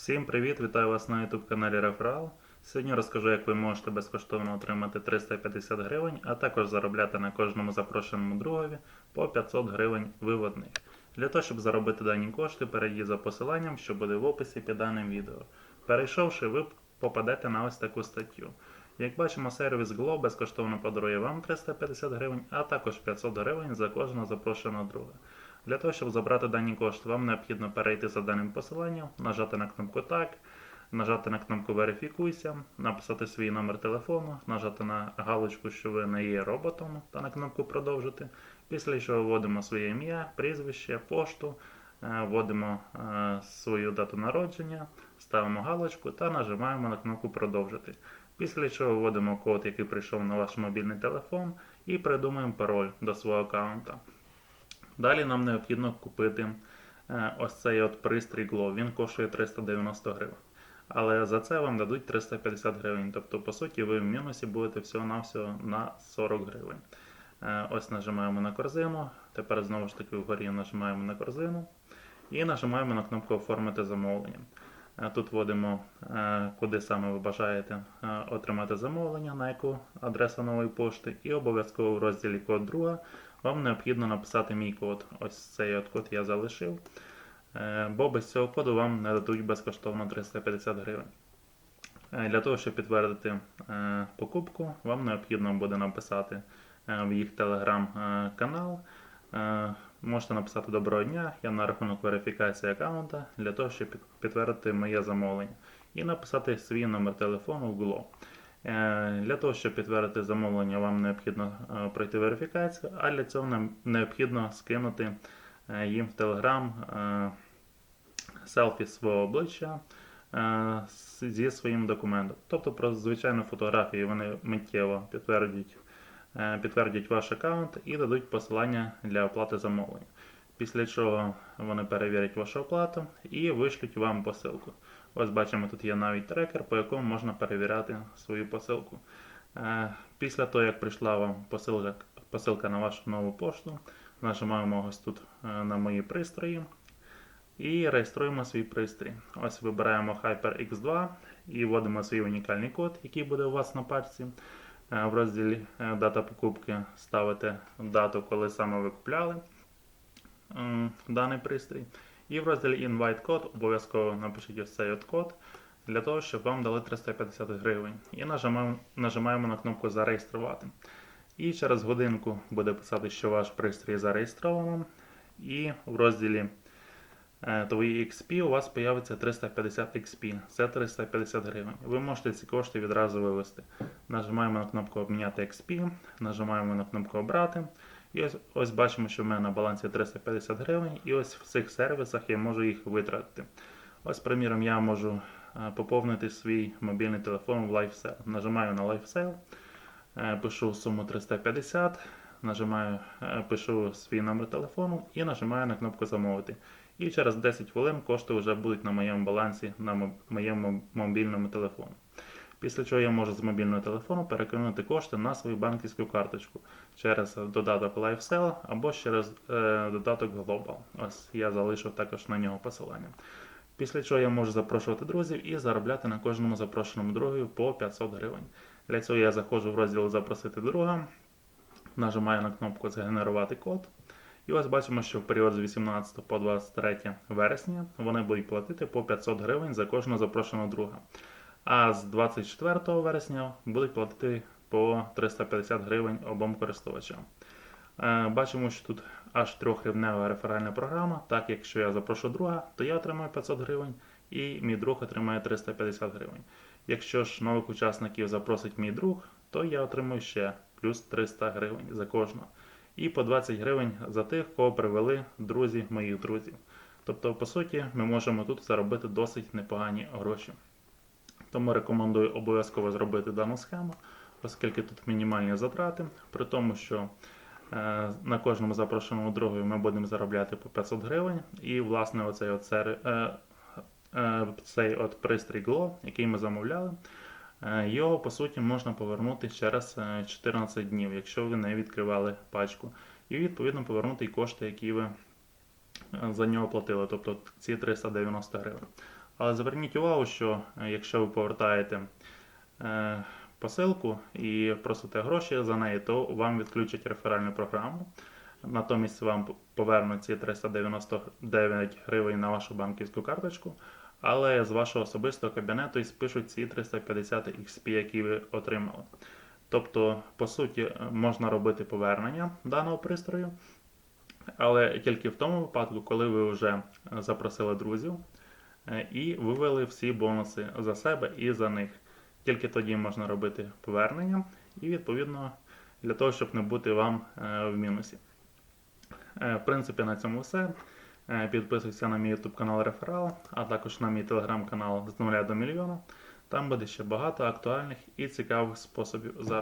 Всім привіт! Вітаю вас на YouTube каналі Реферал. Сьогодні розкажу, як ви можете безкоштовно отримати 350 гривень, а також заробляти на кожному запрошеному другові по 500 гривень виводних. Для того, щоб заробити дані кошти, перейдіть за посиланням, що буде в описі під даним відео. Перейшовши, ви попадете на ось таку статтю. Як бачимо, сервіс Glow безкоштовно подарує вам 350 гривень, а також 500 гривень за кожного запрошеного друга. Для того, щоб забрати дані кошти, вам необхідно перейти за даним посиланням, нажати на кнопку Так, нажати на кнопку Верифікуйся, написати свій номер телефону, нажати на галочку, що ви не є роботом, та на кнопку Продовжити. Після чого вводимо своє ім'я, прізвище, пошту, е, вводимо е, свою дату народження, ставимо галочку та нажимаємо на кнопку Продовжити. Після чого вводимо код, який прийшов на ваш мобільний телефон, і придумаємо пароль до свого аккаунта. Далі нам необхідно купити е, ось цей от пристрій Glow. Він коштує 390 гривень. Але за це вам дадуть 350 гривень. Тобто, по суті, ви в мінусі будете всього-навсього на 40 гривень. Е, Ось нажимаємо на корзину. Тепер знову ж таки вгорі нажимаємо на корзину і нажимаємо на кнопку Оформити замовлення. Е, Тут вводимо, куди саме ви бажаєте отримати замовлення, на яку адресу нової пошти, і обов'язково в розділі код друга вам необхідно написати мій код. Ось цей от код я залишив. Е, Бо без цього коду вам не дадуть безкоштовно 350 гривень. Е, Для того, щоб підтвердити е, покупку, вам необхідно буде написати в їх телеграм-канал. Можете написати доброго дня, я на рахунок верифікації аккаунта для того, щоб підтвердити моє замовлення. І написати свій номер телефону в Glow. Е, Для того, щоб підтвердити замовлення, вам необхідно е, пройти верифікацію, а для цього нам необхідно скинути е, їм в Telegram селфі свого обличчя зі своїм документом. Тобто про звичайну фотографію вони миттєво підтвердять, підтвердять ваш аккаунт і дадуть посилання для оплати замовлення. Після чого вони перевірять вашу оплату і вишлють вам посилку. Ось бачимо, тут є навіть трекер, по якому можна перевіряти свою посилку. Е, Після того, як прийшла вам посилка, посилка на вашу нову пошту, нажимаємо ось тут е, на мої пристрої і реєструємо свій пристрій. Ось вибираємо HyperX2 і вводимо свій унікальний код, який буде у вас на пачці. Е, В розділі Дата покупки ставите дату, коли саме ви купляли даний пристрій. І в розділі Invite Code обов'язково напишіть ось цей код для того, щоб вам дали 350 гривень. І нажимаємо, нажимаємо на кнопку Зареєструвати. І через годинку буде писати, що ваш пристрій зареєстровано. І в розділі е, Твої XP у вас з'явиться 350 XP. Це 350 гривень. Ви можете ці кошти відразу вивести. Нажимаємо на кнопку Обміняти XP, нажимаємо на кнопку Обрати. І ось, ось бачимо, що в мене на балансі 350 гривень, і ось в цих сервісах я можу їх витратити. Ось, приміром, я можу е, поповнити свій мобільний телефон в LifeSell. Нажимаю на LifeSell, е, пишу суму 350, нажимаю, е, пишу свій номер телефону і нажимаю на кнопку Замовити. І через 10 хвилин кошти вже будуть на моєму балансі на моєму мобільному телефону. Після чого я можу з мобільного телефону перекинути кошти на свою банківську карточку через додаток LifeSell або через е, додаток Global. Ось я залишив також на нього посилання. Після чого я можу запрошувати друзів і заробляти на кожному запрошеному другові по 500 гривень. Для цього я заходжу в розділ Запросити друга, нажимаю на кнопку Згенерувати код. І ось бачимо, що в період з 18 по 23 вересня вони будуть платити по 500 гривень за кожного запрошеного друга. А з 24 вересня будуть платити по 350 гривень обом користувачам. Е, Бачимо, що тут аж трьохрівнева реферальна програма. Так, якщо я запрошу друга, то я отримаю 500 гривень і мій друг отримає 350 гривень. Якщо ж нових учасників запросить мій друг, то я отримую ще плюс 300 гривень за кожного. І по 20 гривень за тих, кого привели друзі моїх друзів. Тобто, по суті, ми можемо тут заробити досить непогані гроші. Тому рекомендую обов'язково зробити дану схему, оскільки тут мінімальні затрати, при тому, що е, на кожному запрошеному другові ми будемо заробляти по 500 гривень. І, власне, оцей от, сер- е, е, цей от пристрій Glow, який ми замовляли, його по суті можна повернути через е, 14 днів, якщо ви не відкривали пачку. І відповідно повернути і кошти, які ви за нього платили, тобто ці 390 гривень. Але зверніть увагу, що е, якщо ви повертаєте е, посилку і просите гроші за неї, то вам відключать реферальну програму. Натомість вам повернуть ці 399 гривень на вашу банківську карточку, але з вашого особистого кабінету і спишуть ці 350 XP, які ви отримали. Тобто, по суті, е, можна робити повернення даного пристрою, але тільки в тому випадку, коли ви вже запросили друзів і вивели всі бонуси за себе і за них. Тільки тоді можна робити повернення, і відповідно для того, щоб не бути вам е, в мінусі. Е, В принципі, на цьому все. Е, Підписуйся на мій YouTube канал Реферал, а також на мій телеграм канал з нуля до мільйона. Там буде ще багато актуальних і цікавих способів заробітку.